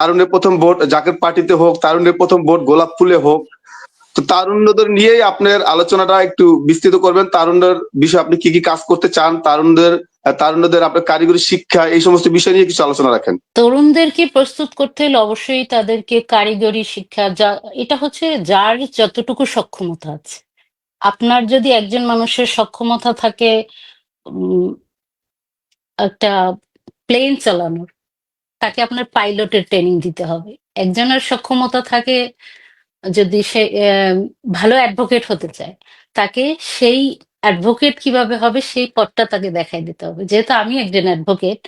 তারুণের প্রথম ভোট জাকের পার্টিতে হোক তারুণের প্রথম ভোট গোলাপ ফুলে হোক। তো তারুণ্যদের নিয়েই আপনার আলোচনাটা একটু বিস্তৃত করবেন। তারুণ্যের বিষয়ে আপনি কি কি কাজ করতে চান? তারুণদের তারুণ্যদের আপনার কারিগরি শিক্ষা, এই সমস্ত বিষয় নিয়ে কিছু আলোচনা রাখেন। তরুণদেরকে প্রস্তুত করতে হলে অবশ্যই তাদেরকে কারিগরি শিক্ষা, যা, এটা হচ্ছে যার যতটুকু সক্ষমতা আছে। আপনার যদি একজন মানুষের সক্ষমতা থাকে একটা প্লেন চালানোর তাকে আপনার পাইলটের ট্রেনিং দিতে হবে। একজনের সক্ষমতা থাকে যদি সে ভালো অ্যাডভোকেট হতে চায় তাকে সেই অ্যাডভোকেট কীভাবে হবে সেই পথটা তাকে দেখাই দিতে হবে। যেহেতু আমি একজন অ্যাডভোকেট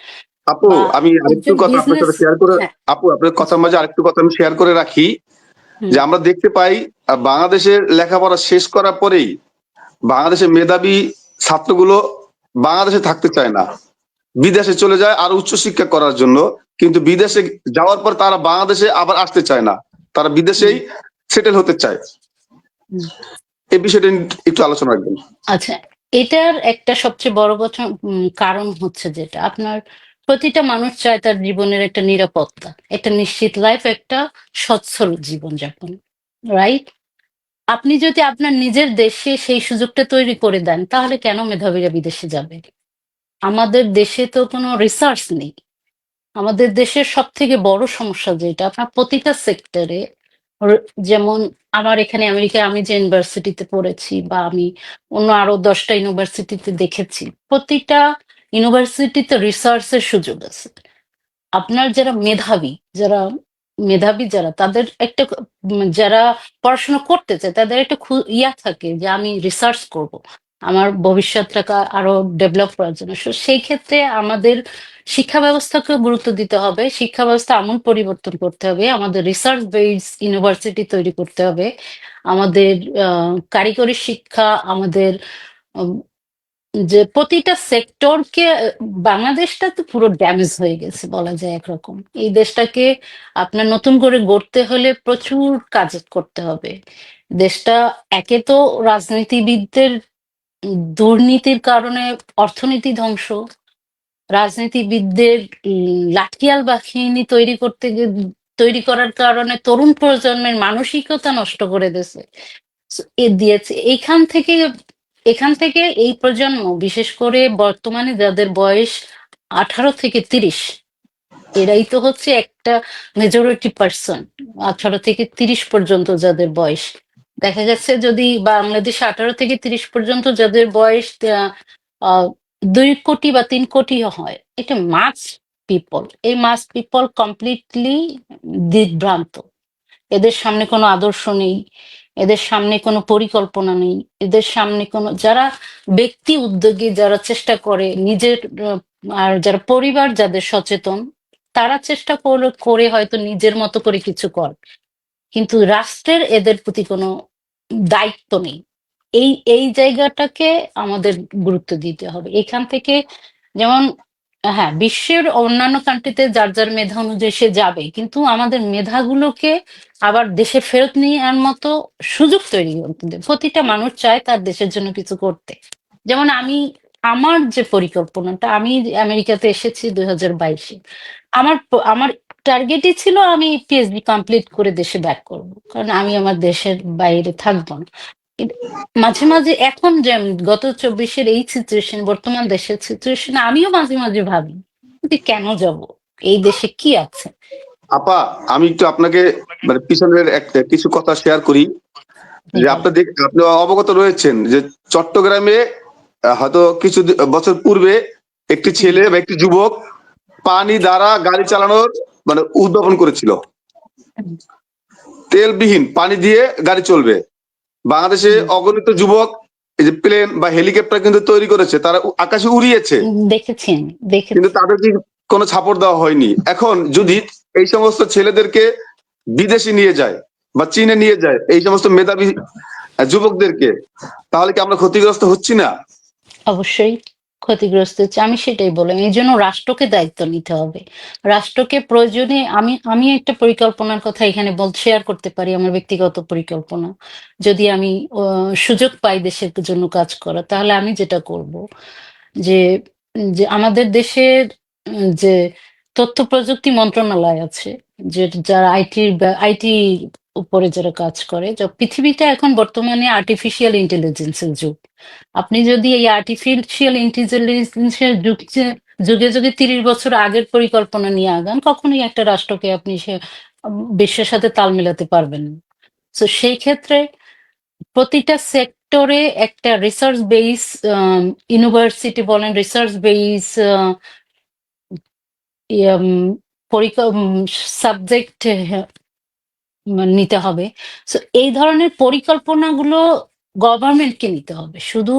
আপু আমি আরেকটু কথা আপনার সাথে শেয়ার করে হ্যাঁ। আপু আপনার কথার মাঝে আরেকটু কথা আমি শেয়ার করে রাখি। যে আমরা দেখতে পাই বাংলাদেশের লেখাপড়া শেষ করার পরেই বাংলাদেশের মেধাবী ছাত্রগুলো বাংলাদেশে থাকতে চায় না। বিদেশে চলে যায় আর উচ্চশিক্ষা করার জন্য। কিন্তু বিদেশে যাওয়ার পর তারা বাংলাদেশে আবার আসতে চায় না। তারা বিদেশেই সেটেল হতে চায়। এই বিষয়টা একটু আলোচনা রাখবেন। আচ্ছা এটার একটা সবচেয়ে বড় কথা কারণ হচ্ছে যেটা আপনার প্রতিটা মানুষ চায় তার জীবনের একটা নিরাপত্তা একটা নিশ্চিত লাইফ একটা সচ্ছল জীবনযাপন রাইট আপনি যদি আপনার নিজের দেশে সেই সুযোগটা তৈরি করে দেন তাহলে কেন মেধাবীরা বিদেশে যাবে? আমাদের দেশে তো কোনো রিসার্চ নেই। আমাদের দেশের সব থেকে বড় সমস্যা যেটা, আপনার প্রতিটা সেক্টরে যেমন আমার এখানে আমেরিকায় আমি যে ইউনিভার্সিটিতে পড়েছি বা আমি অন্য আরও দশটা ইউনিভার্সিটিতে দেখেছি, প্রতিটা ইউনিভার্সিটিতে রিসার্চের সুযোগ আছে। আপনার যারা মেধাবী যারা মেধাবী যারা, তাদের একটা যারা পড়াশোনা করতে চায়, তাদের একটা ইয়া থাকে যে আমি রিসার্চ করব। আমার ভবিষ্যৎটাকে আরও ডেভেলপ করার জন্য। সো সেই ক্ষেত্রে আমাদের শিক্ষা ব্যবস্থাকে গুরুত্ব দিতে হবে। শিক্ষা ব্যবস্থা আমূল পরিবর্তন করতে হবে, আমাদের রিসার্চ বেস ইউনিভার্সিটি তৈরি করতে হবে, আমাদের কারিগরি শিক্ষা, আমাদের যে প্রতিটা সেক্টরকে বাংলাদেশটা তো পুরো ড্যামেজ হয়ে গেছে বলা যায় একরকম। এই দেশটাকে আপনার নতুন করে গড়তে হলে প্রচুর কাজ করতে হবে। দেশটা একে তো রাজনীতিবিদদের দুর্নীতির কারণে অর্থনীতি ধ্বংস, রাজনীতিবিদদের লাঠিয়াল বাহিনী তৈরি করতে তৈরি করার কারণে তরুণ প্রজন্মের মানসিকতা নষ্ট করে দিয়েছে। দিয়েছে, এইখান থেকে, এখান থেকে এই প্রজন্ম, বিশেষ করে বর্তমানে যাদের বয়স আঠারো থেকে তিরিশ, এরাই তো হচ্ছে একটা মেজরিটি পার্সন আঠারো থেকে তিরিশ পর্যন্ত যাদের বয়স। দেখা যাচ্ছে যদি বাংলাদেশে আঠারো থেকে তিরিশ পর্যন্ত যাদের বয়স দুই কোটি বা তিন কোটি হয়, এটা মাস পিপল এই মাস পিপল কমপ্লিটলি দিগ্ভ্রান্ত এদের সামনে কোনো আদর্শ নেই, এদের সামনে কোনো পরিকল্পনা নেই, এদের সামনে কোনো, যারা ব্যক্তি উদ্যোগী, যারা চেষ্টা করে, নিজের আর যারা পরিবার যাদের সচেতন, তারা চেষ্টা করে হয়তো নিজের মতো করে কিছু কর। কিন্তু রাষ্ট্রের এদের প্রতি কোনো দায়িত্ব নেই। এই এই জায়গাটাকে আমাদের গুরুত্ব দিতে হবে। এখান থেকে যেমন হ্যাঁ বিশ্বের অন্যান্য কান্ট্রিতে যার যার মেধা অনুযায়ী সে যাবে, কিন্তু আমাদের মেধাগুলোকে আবার দেশে ফেরত নিয়ে আনার মতো সুযোগ তৈরি করতে প্রতিটা মানুষ চায় তার দেশের জন্য কিছু করতে। যেমন আমি, আমার যে পরিকল্পনাটা, আমি আমেরিকাতে এসেছি দুই হাজার বাইশে, আমার আমার টার্গেটই ছিল আমি পিএইচডি কমপ্লিট করে দেশে ব্যাক করব। কারণ আমি আমার দেশের বাইরে থাকব না। মাঝে মাঝে এখন যে গত চব্বিশের এই সিচুয়েশন বর্তমান দেশের সিচুয়েশন আমিও মাঝে মাঝে ভাবি যে কেন যাব? এই দেশে কি আছে? আপা আমি একটু আপনাকে মানে পিছনের একটা কিছু কথা শেয়ার করি। যে আপনি দেখ আপনি অবগত রয়েছেন যে চট্টগ্রামে হয়তো কিছু বছর পূর্বে একটি ছেলে বা একটি যুবক পানি দ্বারা গাড়ি চালানোর মানে উদ্ভাবন করেছিল। তেলবিহীন পানি দিয়ে গাড়ি চলবে। বাংলাদেশে অগণিত যুবক এই যে প্লেন বা হেলিকপ্টার কিন্তু তৈরি করেছে তারা আকাশে উড়িয়েছে। দেখেছেন কিন্তু তাদেরকে কোনো সাপোর্ট দেওয়া হয়নি? এখন যদি এই সমস্ত ছেলেদেরকে বিদেশে নিয়ে যায় বা চীনে নিয়ে যায় এই সমস্ত মেধাবী যুবকদেরকে তাহলে কি আমরা ক্ষতিগ্রস্ত হচ্ছি না? অবশ্যই। ক্ষতিগ্রস্ত হচ্ছে, আমি সেটাই বললাম। এই জন্য রাষ্ট্রকে দায়িত্ব নিতে হবে। রাষ্ট্রকে প্রয়োজনে আমি আমি একটা পরিকল্পনার কথা এখানে বল শেয়ার করতে পারি আমার ব্যক্তিগত পরিকল্পনা। যদি আমি সুযোগ পাই দেশের জন্য কাজ করা, তাহলে আমি যেটা করব যে যে আমাদের দেশের, যে তথ্য প্রযুক্তি মন্ত্রণালয় আছে, যে যারা আইটি আইটি উপরে যারা কাজ করে যে পৃথিবীটা এখন বর্তমানে আর্টিফিশিয়াল ইন্টেলিজেন্সের যুগ। আপনি যদি এই আর্টিফিশিয়াল ইন্টেলিজেন্সের যুগ যুগে যুগে তিরিশ বছর আগের পরিকল্পনা নিয়ে আগান, কখনোই একটা রাষ্ট্রকে আপনি সে বিশ্বের সাথে তাল মেলাতে পারবেন তো সেই ক্ষেত্রে প্রতিটা সেক্টরে একটা রিসার্চ বেস ইউনিভার্সিটি বলেন রিসার্চ বেস সাবজেক্ট নিতে হবে। সো এই ধরনের পরিকল্পনাগুলো গভর্নমেন্টকে নিতে হবে। শুধু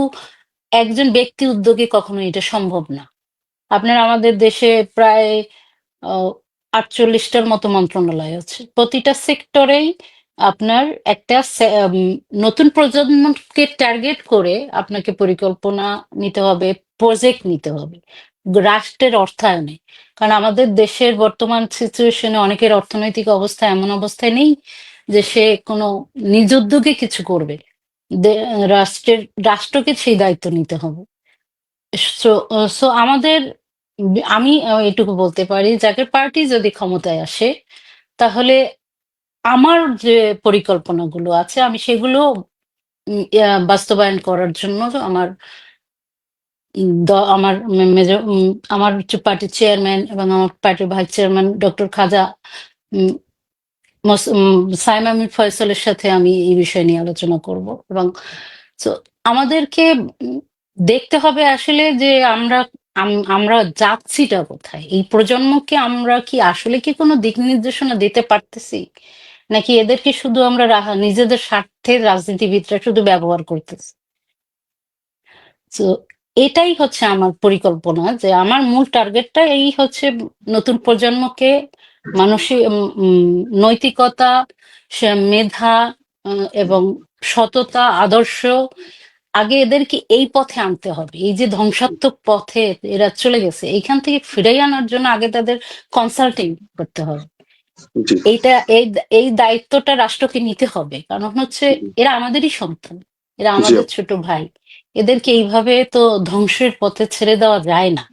একজন ব্যক্তি উদ্যোগে কখনো এটা সম্ভব না। আপনার আমাদের দেশে প্রায় আটচল্লিশটার মতো মন্ত্রণালয় আছে। প্রতিটা সেক্টরেই আপনার একটা নতুন প্রজন্মকে টার্গেট করে আপনাকে পরিকল্পনা নিতে হবে প্রজেক্ট নিতে হবে, রাষ্ট্রের অর্থায়নে। কারণ আমাদের দেশের বর্তমান সিচুয়েশনে অনেকের অর্থনৈতিক অবস্থা এমন অবস্থায় নেই যে সে কোনো নিজ উদ্যোগে কিছু করবে। রাষ্ট্রের, রাষ্ট্রকে সেই দায়িত্ব নিতে হবে। সো আমাদের, আমি এটুকু বলতে পারি যাকে পার্টি যদি ক্ষমতায় আসে, তাহলে আমার যে পরিকল্পনাগুলো আছে, আমি সেগুলো বাস্তবায়ন করার জন্য আমার আমার মেজর আমার পার্টির চেয়ারম্যান এবং আমার পার্টির vice chairman doctor Khaja Saim Amir ফয়সলের সাথে আমি এই বিষয় নিয়ে আলোচনা করব এবং তো আমাদেরকে দেখতে হবে আসলে যে আমরা, আম- আমরা যাচ্ছিটা কোথায়? এই প্রজন্মকে আমরা কি আসলে কি কোনো দিক নির্দেশনা দিতে পারতেছি? নাকি এদেরকে শুধু আমরা নিজেদের স্বার্থে রাজনীতিবিদরা শুধু ব্যবহার করতেছি? তো এটাই হচ্ছে আমার পরিকল্পনা যে আমার মূল টার্গেটটা এই হচ্ছে নতুন প্রজন্মকে মানসিক নৈতিকতা মেধা এবং সততা আদর্শ আগে এদেরকে এই পথে আনতে হবে। এই যে ধ্বংসাত্মক পথে এরা চলে গেছে এইখান থেকে ফিরে আনার জন্য আগে তাদের কনসাল্টিং করতে হবে। এইটা এই এই দায়িত্বটা রাষ্ট্রকে নিতে হবে কারণ হচ্ছে এরা আমাদেরই সন্তান এরা আমাদের ছোট ভাই। এদেরকে এইভাবে তো ধ্বংসের পথে ছেড়ে দেওয়া যায় না।